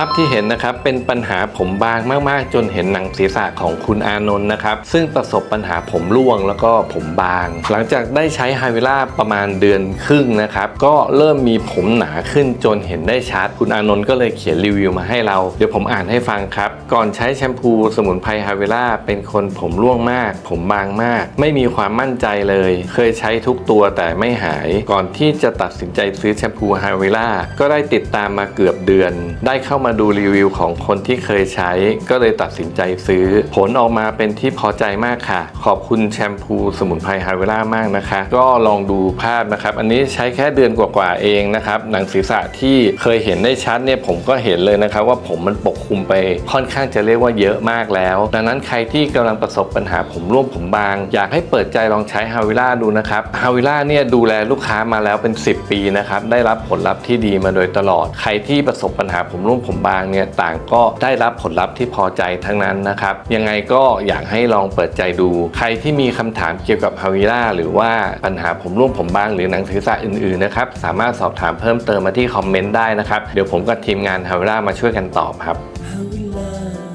าพที่เห็นนะครับเป็นปัญหาผมบางมากๆ จนเห็นหนังศีรษะของคุณอานนท์นะครับ ซึ่งประสบปัญหาผมร่วงแล้วก็ผมบาง หลังจากได้ใช้ไฮเวล่าประมาณเดือนครึ่งนะครับ ก็เริ่มมีผมหนาขึ้นจนเห็นได้ชัด คุณอานนท์ก็เลยเขียนรีวิวมาให้เรา เดี๋ยวผมอ่านให้ฟังครับ ก่อนใช้แชมพูสมุนไพรไฮเวล่าเป็นคนผมร่วงมาก ผมบางมาก ไม่มีความมั่นใจเลย เคยใช้ทุกตัวแต่ไม่หาย ก่อนที่จะตัดสินใจซื้อแชมพูไฮเวล่าก็ได้ติดตามมาเกือบเดือน ได้เข้ามาาดูรีวิวของคนที่เคยใช้ ก็เลยตัดสินใจซื้อ ผลออกมาเป็นที่พอใจมากค่ะ ขอบคุณแชมพูสมุนไพรไฮเวล่ามากนะคะ ก็ลองดูภาพนะครับ อันนี้ใช้แค่เดือนกว่าๆเองนะครับ หนังศีรษะที่เคยเห็นได้ชัดเนี่ยผมก็เห็นเลยนะครับ ว่าผมมันปกคลุมไปค่อนข้างจะเรียกว่าเยอะมากแล้ว ดังนั้นใครที่กำลังประสบปัญหาผมร่วงผมบาง อยากให้เปิดใจลองใช้ฮาวิล่าดูนะครับฮาวิล่าเนี่ยดูแลลูกค้ามาแล้วเป็น 10 ปีนะครับได้รับผลลัพธ์ที่ดีมาโดยตลอด ใครที่ประสบปัญหาผมร่วงผมบางเนี่ยต่างก็ได้รับผลลัพธ์ที่พอใจทั้งนั้นนะครับ ยังไงก็อยากให้ลองเปิดใจดู ใครที่มีคำถามเกี่ยวกับฮาวิล่าหรือว่าปัญหาผมร่วงผมบางหรือหนังศีรษะอื่นๆนะครับสามารถสอบถามเพิ่มเติมมาที่คอมเมนต์ได้นะครับ เดี๋ยวผมกับทีมงานฮาวิล่ามาช่วยกันตอบครับ How